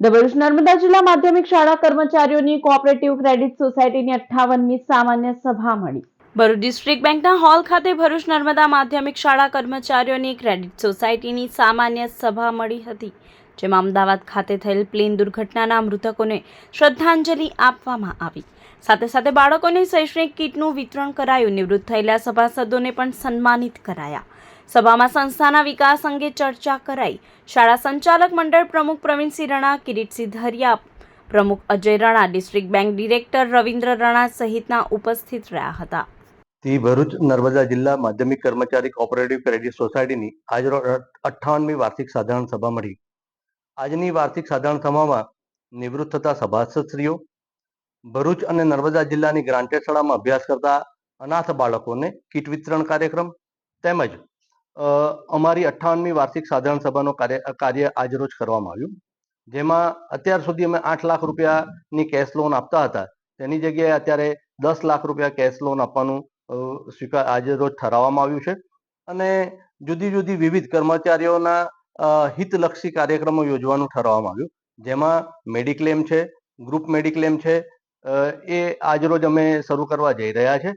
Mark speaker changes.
Speaker 1: ભરૂચ નર્મદા જિલ્લા માધ્યમિક શાળા કર્મચારીઓની કોઓપરેટિવ ક્રેડિટ સોસાયટીની અઠ્ઠાવનમી સામાન્ય સભા મળી. ભરૂચ ડિસ્ટ્રિક્ટ બેંકના હોલ ખાતે ભરૂચ નર્મદા માધ્યમિક શાળા કર્મચારીઓની ક્રેડિટ સોસાયટીની સામાન્ય સભા મળી હતી, જેમાં અમદાવાદ ખાતે થયેલ પ્લેન દુર્ઘટનાના મૃતકોને શ્રદ્ધાંજલિ આપવામાં આવી. સાથે સાથે બાળકોને શૈક્ષણિક કીટનું વિતરણ કરાયું, નિવૃત્ત થયેલા સભાસદોને પણ સન્માનિત કરાયા. સભામાં સંસ્થાના વિકાસ અંગે ચર્ચા કરાઈ. શાળા સંચાલક મંડળ પ્રમુખ પ્રવીણસિંહ રણા કિરીટસિંહ ધરિયા, પ્રમુખ Ajay Rana, district bank director Ravindra Rana સહિતના ઉપસ્થિત રહ્યા હતા.
Speaker 2: થી ભરૂચ, નર્મદા જિલ્લા માધ્યમિક કર્મચારી કોઓપરેટિવ ક્રેડિટ સોસાયટીની આજ અઠ્ઠાવનમી વાર્ષિક સાધારણ સભા મળી. આજની વાર્ષિક સાધારણ સભામાં નિવૃત્ત થતા સભાસદશ્રીઓ, ભરૂચ અને નર્મદા જિલ્લાની ગ્રાન્ટેડ શાળામાં અભ્યાસ કરતા અનાથ બાળકોને કીટ વિતરણ કાર્યક્રમ તેમજ અમારી અઠ્ઠાવનમી વાર્ષિક સાધારણ સભાનો કાર્ય આજરોજ કરવામાં આવ્યું. જેમાં અત્યાર સુધી અમે આઠ લાખ રૂપિયાની કેશ લોન આપતા હતા. તેની જગ્યાએ અત્યારે દસ લાખ રૂપિયા કેશ લોન આપવાનું સ્વીકાર આજે રોજ ઠરાવવામાં આવ્યું છે. અને જુદી જુદી વિવિધ કર્મચારીઓના હિતલક્ષી કાર્યક્રમો યોજવાનું ઠરાવવામાં આવ્યું. જેમાં મેડિક્લેમ છે, ગ્રુપ મેડિક્લેમ છે એ આજરોજ અમે શરૂ કરવા જઈ રહ્યા છે.